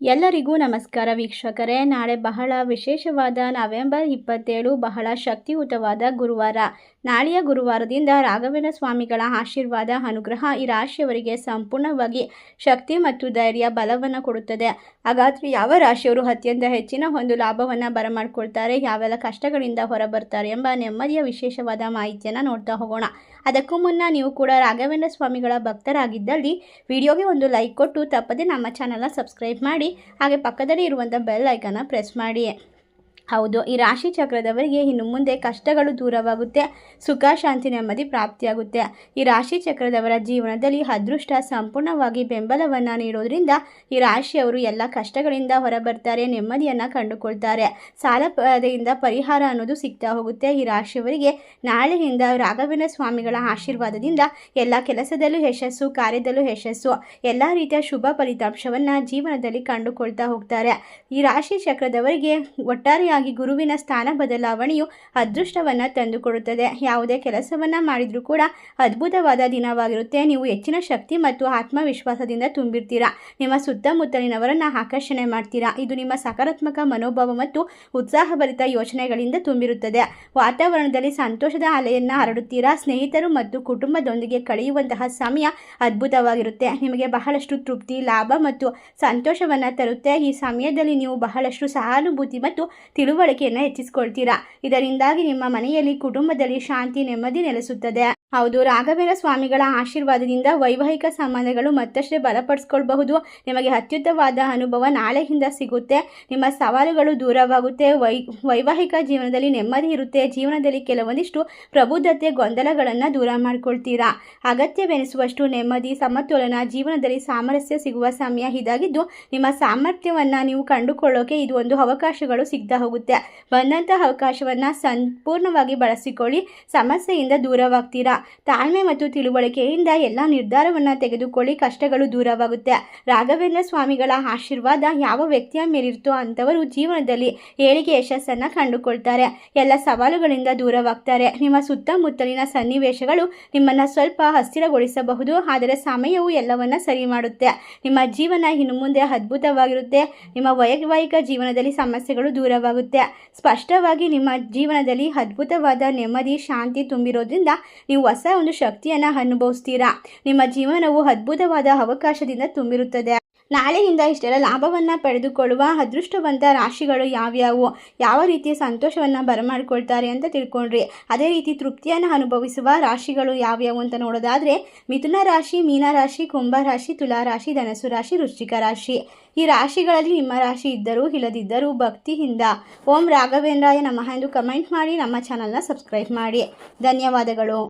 ಎಲ್ಲರಿಗೂ ನಮಸ್ಕಾರ ವೀಕ್ಷಕರೇ. ನಾಳೆ ಬಹಳ ವಿಶೇಷವಾದ ನವೆಂಬರ್ ಇಪ್ಪತ್ತೇಳು ಬಹಳ ಶಕ್ತಿಯುತವಾದ ಗುರುವಾರ. ನಾಳೆಯ ಗುರುವಾರದಿಂದ ರಾಘವೇಂದ್ರ ಸ್ವಾಮಿಗಳ ಆಶೀರ್ವಾದ, ಅನುಗ್ರಹ ಈ ರಾಶಿಯವರಿಗೆ ಸಂಪೂರ್ಣವಾಗಿ ಶಕ್ತಿ ಮತ್ತು ಧೈರ್ಯ, ಬಲವನ್ನು ಕೊಡುತ್ತದೆ. ಹಾಗಾದರೆ ಯಾವ ರಾಶಿಯವರು ಅತ್ಯಂತ ಹೆಚ್ಚಿನ ಒಂದು ಲಾಭವನ್ನು ಬರಮಾಡ್ಕೊಳ್ತಾರೆ, ಯಾವೆಲ್ಲ ಕಷ್ಟಗಳಿಂದ ಹೊರಬರ್ತಾರೆ ಎಂಬ ನೆಮ್ಮದಿಯ ವಿಶೇಷವಾದ ಮಾಹಿತಿಯನ್ನು ನೋಡ್ತಾ ಹೋಗೋಣ. ಅದಕ್ಕೂ ಮುನ್ನ ನೀವು ಕೂಡ ರಾಘವೇಂದ್ರ ಸ್ವಾಮಿಗಳ ಭಕ್ತರಾಗಿದ್ದಲ್ಲಿ ವಿಡಿಯೋಗೆ ಒಂದು ಲೈಕ್ ಕೊಟ್ಟು ತಪ್ಪದೆ ನಮ್ಮ ಚಾನಲ್ನ ಸಬ್ಸ್ಕ್ರೈಬ್ ಮಾಡಿ ಹಾಗೆ ಪಕ್ಕದಲ್ಲಿ ಇರುವಂಥ ಬೆಲ್ ಐಕನ್ನ ಪ್ರೆಸ್ ಮಾಡಿ ಹೌದು, ಈ ರಾಶಿ ಚಕ್ರದವರಿಗೆ ಇನ್ನು ಮುಂದೆ ಕಷ್ಟಗಳು ದೂರವಾಗುತ್ತೆ, ಸುಖ, ಶಾಂತಿ, ನೆಮ್ಮದಿ ಪ್ರಾಪ್ತಿಯಾಗುತ್ತೆ. ಈ ರಾಶಿ ಚಕ್ರದವರ ಜೀವನದಲ್ಲಿ ಅದೃಷ್ಟ ಸಂಪೂರ್ಣವಾಗಿ ಬೆಂಬಲವನ್ನು ನೀಡೋದ್ರಿಂದ ಈ ರಾಶಿಯವರು ಎಲ್ಲ ಕಷ್ಟಗಳಿಂದ ಹೊರಬರ್ತಾರೆ, ನೆಮ್ಮದಿಯನ್ನು ಕಂಡುಕೊಳ್ತಾರೆ. ಸಾಲ ಪದೆಯಿಂದ ಪರಿಹಾರ ಅನ್ನೋದು ಸಿಗ್ತಾ ಹೋಗುತ್ತೆ. ಈ ರಾಶಿಯವರಿಗೆ ನಾಳೆಯಿಂದ ರಾಘವೇಂದ್ರ ಸ್ವಾಮಿಗಳ ಆಶೀರ್ವಾದದಿಂದ ಎಲ್ಲ ಕೆಲಸದಲ್ಲೂ ಯಶಸ್ಸು, ಕಾರ್ಯದಲ್ಲೂ ಯಶಸ್ಸು, ಎಲ್ಲ ರೀತಿಯ ಶುಭ ಫಲಿತಾಂಶವನ್ನು ಜೀವನದಲ್ಲಿ ಕಂಡುಕೊಳ್ತಾ ಹೋಗ್ತಾರೆ. ಈ ರಾಶಿ ಚಕ್ರದವರಿಗೆ ಒಟ್ಟಾರೆಯಾಗಿ ಗುರುವಿನ ಸ್ಥಾನ ಬದಲಾವಣೆಯು ಅದೃಷ್ಟವನ್ನು ತಂದುಕೊಡುತ್ತದೆ. ಯಾವುದೇ ಕೆಲಸವನ್ನು ಮಾಡಿದರೂ ಕೂಡ ಅದ್ಭುತವಾದ ದಿನವಾಗಿರುತ್ತೆ. ನೀವು ಹೆಚ್ಚಿನ ಶಕ್ತಿ ಮತ್ತು ಆತ್ಮವಿಶ್ವಾಸದಿಂದ ತುಂಬಿರ್ತೀರಾ? ನಿಮ್ಮ ಸುತ್ತಮುತ್ತಲಿನವರನ್ನು ಆಕರ್ಷಣೆ ಮಾಡ್ತೀರಾ? ಇದು ನಿಮ್ಮ ಸಕಾರಾತ್ಮಕ ಮನೋಭಾವ ಮತ್ತು ಉತ್ಸಾಹಭರಿತ ಯೋಚನೆಗಳಿಂದ ತುಂಬಿರುತ್ತದೆ. ವಾತಾವರಣದಲ್ಲಿ ಸಂತೋಷದ ಅಲೆಯನ್ನು ಹರಡುತ್ತೀರಾ? ಸ್ನೇಹಿತರು ಮತ್ತು ಕುಟುಂಬದೊಂದಿಗೆ ಕಳೆಯುವಂತಹ ಸಮಯ ಅದ್ಭುತವಾಗಿರುತ್ತೆ. ನಿಮಗೆ ಬಹಳಷ್ಟು ತೃಪ್ತಿ, ಲಾಭ ಮತ್ತು ಸಂತೋಷವನ್ನು ತರುತ್ತೆ. ಈ ಸಮಯದಲ್ಲಿ ನೀವು ಬಹಳಷ್ಟು ಸಹಾನುಭೂತಿ ಮತ್ತು ತಿಳುವಳಿಕೆಯನ್ನು ಹೆಚ್ಚಿಸಿಕೊಳ್ತೀರಾ? ಇದರಿಂದಾಗಿ ನಿಮ್ಮ ಮನೆಯಲ್ಲಿ ಕುಟುಂಬದಲ್ಲಿ ಶಾಂತಿ ನೆಮ್ಮದಿ ನೆಲೆಸುತ್ತದೆ. ಹೌದು, ರಾಘವೇಂದ್ರ ಸ್ವಾಮಿಗಳ ಆಶೀರ್ವಾದದಿಂದ ವೈವಾಹಿಕ ಸಂಬಂಧಗಳು ಮತ್ತಷ್ಟೇ ಬಲಪಡಿಸ್ಕೊಳ್ಬಹುದು. ನಿಮಗೆ ಅತ್ಯುತ್ತಮವಾದ ಅನುಭವ ನಾಳೆಯಿಂದ ಸಿಗುತ್ತೆ. ನಿಮ್ಮ ಸವಾಲುಗಳು ದೂರವಾಗುತ್ತೆ. ವೈ, ವೈವಾಹಿಕ ಜೀವನದಲ್ಲಿ ನೆಮ್ಮದಿ ಇರುತ್ತೆ. ಜೀವನದಲ್ಲಿ ಕೆಲವೊಂದಿಷ್ಟು ಪ್ರಬುದ್ಧತೆ, ಗೊಂದಲಗಳನ್ನು ದೂರ ಮಾಡ್ಕೊಳ್ತೀರಾ? ಅಗತ್ಯವೆನಿಸುವಷ್ಟು ನೆಮ್ಮದಿ, ಸಮತೋಲನ, ಜೀವನದಲ್ಲಿ ಸಾಮರಸ್ಯ ಸಿಗುವ ಸಮಯ ಇದಾಗಿದ್ದು, ನಿಮ್ಮ ಸಾಮರ್ಥ್ಯವನ್ನು ನೀವು ಕಂಡುಕೊಳ್ಳೋಕೆ ಇದು ಒಂದು ಅವಕಾಶಗಳು ಸಿಗ್ತಾ ಹೋಗುತ್ತೆ. ಬಂದಂಥ ಅವಕಾಶವನ್ನು ಸಂಪೂರ್ಣವಾಗಿ ಬಳಸಿಕೊಳ್ಳಿ. ಸಮಸ್ಯೆಯಿಂದ ದೂರವಾಗ್ತೀರಾ? ತಾಳ್ಮೆ ಮತ್ತು ತಿಳುವಳಿಕೆಯಿಂದ ಎಲ್ಲ ನಿರ್ಧಾರವನ್ನು ತೆಗೆದುಕೊಳ್ಳಿ, ಕಷ್ಟಗಳು ದೂರವಾಗುತ್ತೆ. ರಾಘವೇಂದ್ರ ಸ್ವಾಮಿಗಳ ಆಶೀರ್ವಾದ ಯಾವ ವ್ಯಕ್ತಿಯ ಮೇಲಿರುತ್ತೋ ಅಂಥವರು ಜೀವನದಲ್ಲಿ ಏಳಿಗೆ ಯಶಸ್ಸನ್ನು ಕಂಡುಕೊಳ್ತಾರೆ. ಎಲ್ಲ ಸವಾಲುಗಳಿಂದ ದೂರವಾಗ್ತಾರೆ. ನಿಮ್ಮ ಸುತ್ತಮುತ್ತಲಿನ ಸನ್ನಿವೇಶಗಳು ನಿಮ್ಮನ್ನು ಸ್ವಲ್ಪ ಅಸ್ಥಿರಗೊಳಿಸಬಹುದು, ಆದರೆ ಸಮಯವು ಎಲ್ಲವನ್ನ ಸರಿ ಮಾಡುತ್ತೆ. ನಿಮ್ಮ ಜೀವನ ಇನ್ನು ಮುಂದೆ ಅದ್ಭುತವಾಗಿರುತ್ತೆ. ನಿಮ್ಮ ವೈವಾಹಿಕ ಜೀವನದಲ್ಲಿ ಸಮಸ್ಯೆಗಳು ದೂರವಾಗುತ್ತೆ. ಸ್ಪಷ್ಟವಾಗಿ ನಿಮ್ಮ ಜೀವನದಲ್ಲಿ ಅದ್ಭುತವಾದ ನೆಮ್ಮದಿ, ಶಾಂತಿ ತುಂಬಿರೋದ್ರಿಂದ ನೀವು ಹೊಸ ಒಂದು ಶಕ್ತಿಯನ್ನು ಅನುಭವಿಸ್ತೀರಾ? ನಿಮ್ಮ ಜೀವನವು ಅದ್ಭುತವಾದ ಅವಕಾಶದಿಂದ ತುಂಬಿರುತ್ತದೆ. ನಾಳೆಯಿಂದ ಇಷ್ಟೆಲ್ಲ ಲಾಭವನ್ನು ಪಡೆದುಕೊಳ್ಳುವ ಅದೃಷ್ಟವಂತ ರಾಶಿಗಳು ಯಾವ್ಯಾವು? ಯಾವ ರೀತಿಯ ಸಂತೋಷವನ್ನು ಬರಮಾಡಿಕೊಳ್ತಾರೆ ಅಂತ ತಿಳ್ಕೊಂಡ್ರಿ. ಅದೇ ರೀತಿ ತೃಪ್ತಿಯನ್ನು ಅನುಭವಿಸುವ ರಾಶಿಗಳು ಯಾವ್ಯಾವು ಅಂತ ನೋಡೋದಾದರೆ, ಮಿಥುನ ರಾಶಿ ಮೀನರಾಶಿ ರಾಶಿ, ಕುಂಭ ರಾಶಿ, ತುಲಾ ರಾಶಿ ಧನಸು ರಾಶಿ, ವೃಶ್ಚಿಕ ರಾಶಿ. ಈ ರಾಶಿಗಳಲ್ಲಿ ನಿಮ್ಮ ರಾಶಿ ಇದ್ದರೂ ಇಲ್ಲದಿದ್ದರೂ ಭಕ್ತಿಯಿಂದ. ಓಂ ರಾಘವೇಂದ್ರಾಯ ನಮಃ ಎಂದು ಕಮೆಂಟ್ ಮಾಡಿ, ನಮ್ಮ ಚಾನಲ್ನ ಸಬ್ಸ್ಕ್ರೈಬ್ ಮಾಡಿ. ಧನ್ಯವಾದಗಳು.